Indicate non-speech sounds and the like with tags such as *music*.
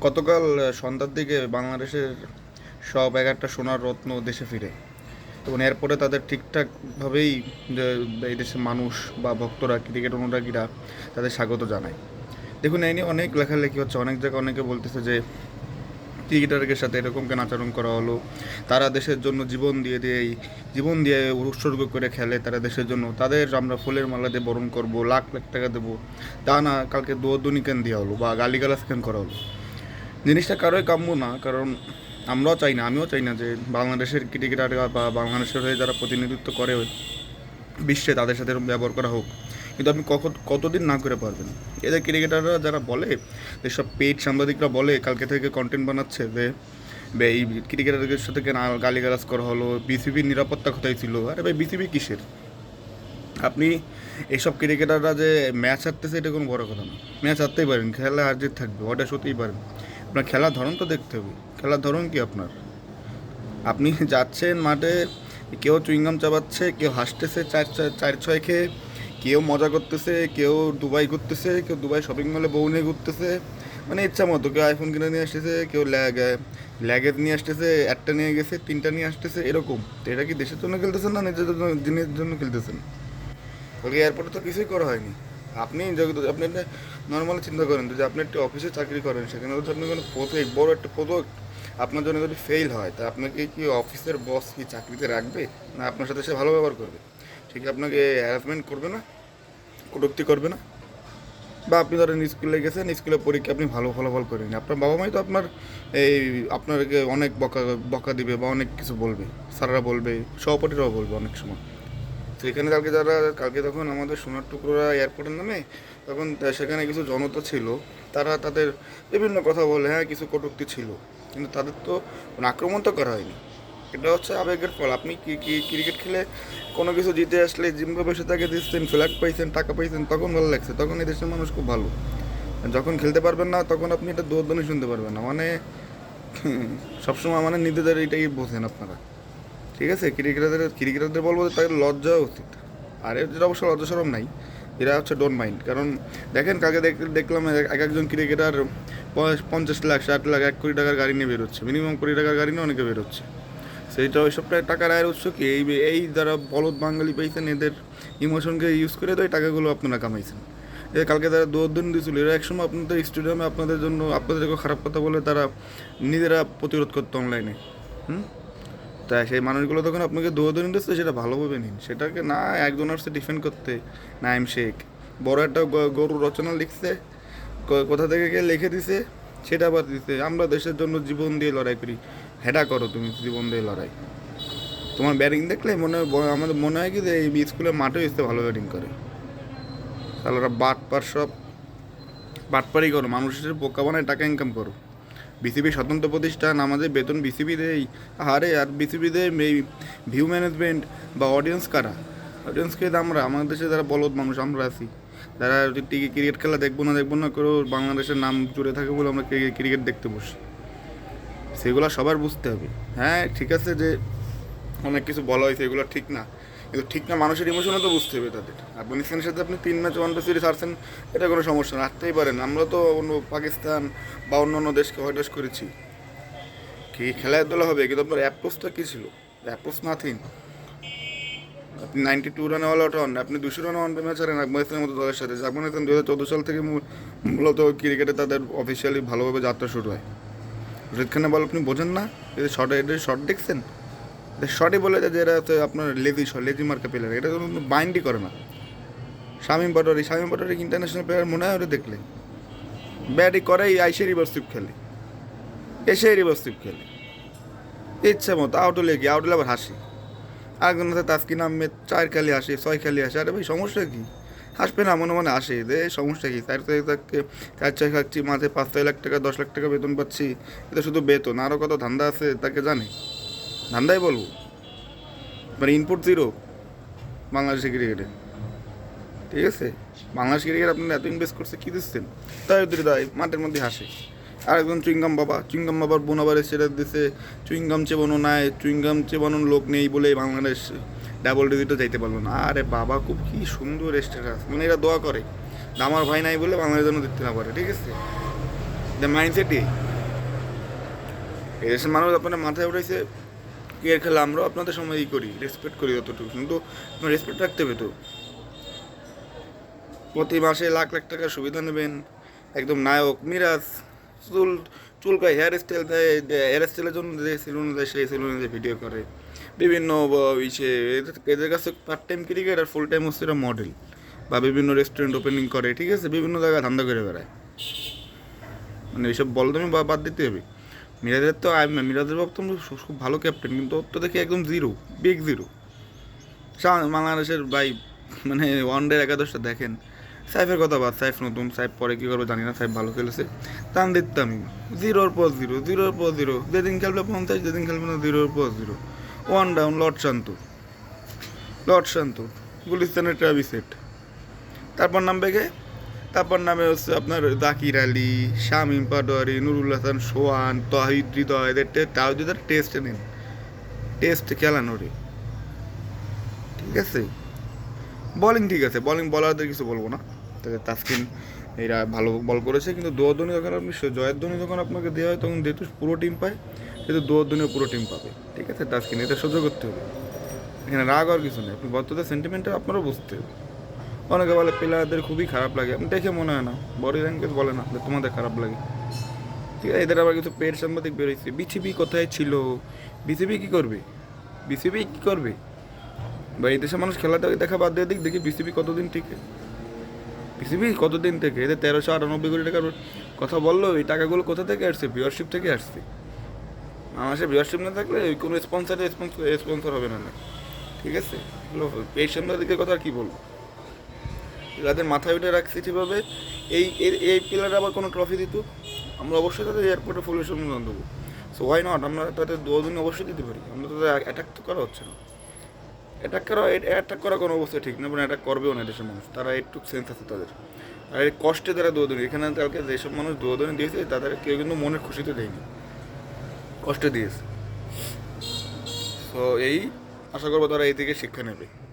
গতকাল সন্ধ্যার দিকে বাংলাদেশের সব এক একটা সোনার রত্ন দেশে ফিরে। এবং এরপরে তাদের ঠিকঠাকভাবেই এই দেশের মানুষ বা ভক্তরা ক্রিকেট অনুরাগীরা তাদের স্বাগত জানায়। দেখুন, এই নিয়ে অনেক লেখালেখি হচ্ছে। অনেক জায়গায় অনেকে বলতেছে যে, ক্রিকেটারদের সাথে এরকম কেন আচরণ করা হলো? তারা দেশের জন্য জীবন দিয়ে দিয়ে জীবন দিয়ে উৎসর্গ করে খেলে, তারা দেশের জন্য। তাদের আমরা ফুলের মালা দিয়ে বরণ করব, লাখ লাখ টাকা দেবো। তা না, কালকে দোয়াদুনি কেন দেওয়া হলো বা গালিগালাজ কেন করা হলো? জিনিসটা কারোই কাম্য না, কারণ আমরাও চাই না, আমিও চাই না যে বাংলাদেশের ক্রিকেটার বা বাংলাদেশের হয়ে যারা প্রতিনিধিত্ব করে বিশ্বে তাদের সাথে ব্যবহার করা হোক। কিন্তু আপনি কখন, কতদিন না করে পারবেন? এদের ক্রিকেটাররা যারা বলে, যেসব পেট সাংবাদিকরা বলে, কালকে থেকে কন্টেন্ট বানাচ্ছে যে এই ক্রিকেটারদের সাথে গালিগালাজ করা হলো, বিসিবির নিরাপত্তা কোথায় ছিল? আরে ভাই, বিসিবি কিসের? আপনি এইসব ক্রিকেটাররা যে ম্যাচ হারতেছে, এটা কোনো বড় কথা না। ম্যাচ হারতেই পারেন, খেলা হার জিত থাকবে ওটা সত্যিই পারেন। আপনার খেলার ধরন তো দেখতে হবে। খেলার ধরন কি আপনার? আপনি যাচ্ছেন মাঠে, কেউ চুইংগাম চাবাচ্ছে কেউ হাসতেছে চার চার- ছয় খেয়ে, কেউ মজা করতেছে, কেউ দুবাই ঘুরতেছে, কেউ দুবাই শপিং মলে বউ নিয়ে ঘুরতেছে। মানে ইচ্ছা মতো কেউ আইফোন কিনে নিয়ে আসতেছে, কেউ ল্যাগ ল্যাগেজ নিয়ে আসতেছে, একটা নিয়ে গেছে, তিনটা নিয়ে আসতেছে, এরকম। তো এটা কি দেশের জন্য খেলতেছেন না নিজের জন্য দিনের জন্য খেলতেছেন? এয়ারপোর্টে তো কিছুই করা হয়নি। আপনি যদি আপনি একটা নর্মালি চিন্তা করেন যদি আপনি একটা অফিসে চাকরি করেন, সেখানে যদি আপনি কোনো প্রজেক্ট বড় একটা প্রজেক্ট আপনার জন্য যদি ফেল হয়, তা আপনাকে কি অফিসের বস কি চাকরিতে রাখবে? না আপনার সাথে সে ভালো ব্যবহার করবে? ঠিক, আপনাকে হ্যারাসমেন্ট করবে না? কটূক্তি করবে না? বা আপনি ধরেন স্কুলে গেছেন স্কুলে পরীক্ষা আপনি ভালো ফলাফল করেন আপনার বাবা মাই তো আপনার এই আপনাকে অনেক বকা বকা দিবে বা অনেক কিছু বলবে। স্যাররা বলবে, সহপাঠীরাও বলবে অনেক সময়। তো এখানে কালকে যারা, কালকে তখন আমাদের সোনার টুকরোরা এয়ারপোর্টের নামে, তখন সেখানে কিছু জনতা ছিল। তারা তাদের বিভিন্ন কথা বলে হ্যাঁ কিছু কটূক্তি ছিল। কিন্তু তাদের তো আক্রমণ তো করা হয়নি। এটা হচ্ছে আবেগের ফল। আপনি কি কি ক্রিকেট খেলে কোনো কিছু জিতে আসলে জিম্বাবে সে তাকে দিচ্ছেন ফ্ল্যাগ পাইছেন, টাকা পাইছেন, তখন ভালো লাগছে। তখন এই দেশের মানুষ খুব ভালো। যখন খেলতে পারবেন না, তখন আপনি এটা দৌড়দৌড়ি শুনতে পারবেন না। মানে *laughs* সবসময় মানে নিজেদের এটাই বোঝেন আপনারা। ঠিক আছে? ক্রিকেটারদের ক্রিকেটারদের বলব যে তাদের লজ্জা উচিত। আর এদের অবশ্য লজ্জা সরম নাই, এরা হচ্ছে ডোন্ট মাইন্ড কারণ দেখেন কাকে দেখ- দেখলাম এক- এক একজন ক্রিকেটার পঞ্চাশ লাখ, ষাট লাখ, এক কোটি টাকার গাড়ি নিয়ে বেরোচ্ছে। মিনিমাম কোটি টাকার গাড়ি নিয়ে অনেকে বেরোচ্ছে। সেইটা ওই সব টাকার আয়ের উৎস কি? এই এই যারা বলদ বাঙালি পাইছেন, এদের ইমোশনকে ইউজ করে তো এই টাকাগুলো আপনারা কামাইছেন। এ কালকে তারা দৌড়দৌড় দিয়েছিল, এরা একসময় আপনাদের স্টেডিয়ামে আপনাদের জন্য আপনাদের খারাপ কথা বলে তারা নিজেরা প্রতিরোধ করতো অনলাইনে হুম? তাই সেই মানুষগুলো তখন আপনাকে দৌড়দৌড়ি দিচ্ছে সেটা ভালোভাবে নিন সেটাকে না, একজন আসছে ডিফেন্ড করতে নাইম শেখ। বড় একটা গরু রচনা লিখছে কোথা থেকে গিয়ে লিখে দিছে, সেটা আবার দিছে। আমরা দেশের জন্য জীবন দিয়ে লড়াই করি। হেডা করো তুমি জীবন দিয়ে লড়াই। তোমার ব্যাটিং দেখলে মনে হয় আমাদের মনে হয় কি যে এই স্কুলের মাঠেও এসে ভালো ব্যাটিং করে। তাহলে ওরা বাট পার সব বাটপারি করো। মানুষের বোকা বানায় টাকা ইনকাম করো। বিসিবি স্বতন্ত্র প্রতিষ্ঠান, আমাদের বেতন বিসিবি দেয় আরে আর বিসিবি দেয় এই ভিউ ম্যানেজমেন্ট বা অডিয়েন্স কারা? অডিয়েন্সকে আমরা, আমাদের দেশে যারা বলদ মানুষ, আমরা আছি। যারা ক্রিকেট খেলা দেখব না দেখব না করেও বাংলাদেশের নাম জুড়ে থাকে বলে আমরা ক্রিকেট দেখতে বসি। সেগুলো সবার বুঝতে হবে। হ্যাঁ ঠিক আছে যে অনেক কিছু বলা হয়েছে, এগুলো ঠিক না। কিন্তু ঠিক না মানুষের ইমোশনও তো বুঝতে হবে তাদের। আফগানিস্তানের সাথে আপনি তিন ম্যাচ ওয়ান ডে সিরিজ হারছেন, এটা কোনো সমস্যা না, হারতেই পারেন। আমরা তো অন্য পাকিস্তান বা অন্য অন্য দেশকে হয়টাস করেছি। কি খেলাধুলা হবে? কিন্তু আপনার অ্যাপ্রোচটা কী ছিল? অ্যাপ্রোচ নাথিং আপনি নাইনটি টু রানে অল আউট হন, আপনি দুশো রানে ওয়ান ম্যাচ হারেন আফগানিস্তানের মতো দলের সাথে। আফগানিস্তান দু হাজার চোদ্দ সাল থেকে মূলত ক্রিকেটে তাদের অফিসিয়ালি ভালোভাবে যাত্রা শুরু হয়। রশিদ খানের বল আপনি বোঝেন না? শর্ট এটা শর্ট দেখছেন শর্টই বলে যায় যে এরা হচ্ছে আপনার লেজি শট লেজি মার্কা প্লেয়ার এটা কোনো বাইন্ডই করে না। শামিম পাটোয়ারি, শামীম পাটোয়ারি ইন্টারন্যাশনাল প্লেয়ার মনে হয় ওটা দেখলে। ব্যাটই করে এই আইসে রিভার্স সুইপ খেলে। এসে রিভার্স সুইপ খেলে। ইচ্ছা মতো আউট হলে কি? আউট হলে আবার হাসি। আরেকজন আছে তাস্কিন আহমেদ, চার খালি আসে ছয় খালি আসে আরে ভাই, সমস্যা কী? হাসবে না, মনে মনে আসে দে, সমস্যা কী? চার ছয় থাকতে, চার ছয় খাচ্ছি, মাঝে পাঁচ ছয় লাখ টাকা, দশ লাখ টাকা বেতন পাচ্ছি। এটা শুধু বেতন আরও কত ধান্দা আছে, তাকে জানে। ধান্দাই বলব। মানে ইনপুট জিরো বাংলাদেশি ক্রিকেটে ঠিক আছে? বাংলাদেশ ক্রিকেট আপনারা এত ইনভেস্ট করছে, কী দিচ্ছেন? তাই ওদের দায়, মাঠের মধ্যে হাসে। আর একজন চুইংগাম বাবা, চুইংগাম বাবার বোন আবার সেটা দিছে, চুইংগাম চেবানো নাই, চুইংগাম চেবানোর লোক নেই বলে বাংলাদেশ ডাবল ডিজিটও যাইতে পারল না। আরে বাবা, খুব কি সুন্দর স্ট্যাটাস মানে এরা দোয়া করে, আমার ভাই নাই বলে বাংলাদেশ জন্য দিতে না পারে। ঠিক আছে? মাইন্ডসেটই এদেশের মানুষ আপনার মাথায় উঠেছে ক্রিকেট খেলা আমরাও আপনাদের সময় ই করি রেসপেক্ট করি যতটুকু, কিন্তু রেসপেক্ট রাখতে হবে তো। প্রতি মাসে লাখ লাখ টাকার সুবিধা নেবেন, একদম নায়ক, মিরাজ, চুল, চুলকায় হেয়ার স্টাইল দেয় হেয়ার স্টাইলের জন্য যে সেলুন দেয়, সেই সেলুনে যে ভিডিও করে। বিভিন্ন ইসে, এদের- কাছে পার্ট টাইম ক্রিকেট আর ফুল টাইম হচ্ছে এরা মডেল বা বিভিন্ন রেস্টুরেন্ট ওপেনিং করে, ঠিক আছে? বিভিন্ন জায়গায় ধান্দা করে বেড়ায়। মানে এইসব বল তুমি বাদ দিতে হবে। মিরাজের তো মিরাজের সু- খুব ভালো ক্যাপ্টেন কিন্তু ওর তো দেখি একদম জিরো বিগ জিরো বাংলাদেশের ভাই মানে ওয়ান ডে একাদশটা দেখেন। সাইফের কথা বাদ, সাইফ নতুন, সাইফ পরে কী করব জানি না, সাইফ ভালো খেলেছে। তান দিতাম জিরোর পর জিরো জিরোর পর জিরো যেদিন খেলবে পঞ্চাশ, যেদিন খেলবে না জিরোর পর zero one down lord Shanto. Lord Shanto, গুলিস্তানের ট্রাভি set. তারপর নামবে গে তারপর নামে হচ্ছে আপনার জাকির আলী, শামিম পাটোয়ারি, নুরুল হাসান, সোহান, তহিদ, হৃদয়, এদের তাও যদি টেস্ট নেন। টেস্ট খেলানো রে। ঠিক আছে? বলিং ঠিক আছে। বলিং বলারদের কিছু বলব না। তাদের তাসকিন এরা ভালো বল করেছে। কিন্তু দোয়াধ্বনি যখন আপনি জয়ের ধ্বনি যখন আপনাকে দেওয়া হয়, তখন যেহেতু পুরো টিম পায়, সেহেতু দোয়াধ্বনিও পুরো টিম পাবে। ঠিক আছে? তাসকিন, এটা সহ্য করতে হবে। এখানে রাগ আর কিছু নেই। আপনি বর্তমানে সেন্টিমেন্টটা আপনারও বুঝতে হবে। অনেকে বলে প্লেয়ারদের খুবই খারাপ লাগে। দেখে মনে হয় না। বডি ল্যাঙ্গুয়েজ বলে না তোমাদের খারাপ লাগে। ঠিক আছে, এদের আবার কিছু পেট সাংবাদিক বেরোইছে। বিসিবি কোথায় ছিল? বিসিবি কী করবে? বিসিবি কী করবে? বা এই দেশের মানুষ খেলা দেখা বাদ দিয়ে দিক, দেখি বিসিবি কতদিন টিকে। বিসিবি কতদিন থেকে? এদের তেরোশো আটানব্বই কোটি টাকার কথা বলল, এই টাকাগুলো কোথা থেকে আসছে? ভিওরশিপ থেকে আসছে। বাংলাদেশে ভিওরশিপ না থাকলে কোনো স্পন্সারে স্পন্সর হবে না। ঠিক আছে? এই সাংবাদিকের কথা আর কি বলব? যাদের মাথায় উঠে রাখছি ঠিকভাবে, এই, এই- এই প্লেয়ার আবার কোনো ট্রফি দিত আমরা অবশ্যই তাদের এয়ারপোর্টে ফুলের সম্মান দেবো। সো ওয়াই নট আমরা তাদের দুদিন অবশ্যই দিতে পারি। আমরা তাদের অ্যাটাক তো করা হচ্ছে না। অ্যাটাক করা অ্যাটাক করা কোনো অবস্থায় ঠিক না মানে অ্যাটাক করবেও না দেশের মানুষ। তারা একটু সেন্স আছে তাদের। আর এই কষ্টে তারা দৌড়নি এখানে কালকে যেসব মানুষ দৌড়নি দিয়েছে, তাদের কেউ কিন্তু মনের খুশিতে দেয়নি। কষ্টে দিয়েছে। তো এই, আশা করব তারা এই থেকে শিক্ষা নেবে।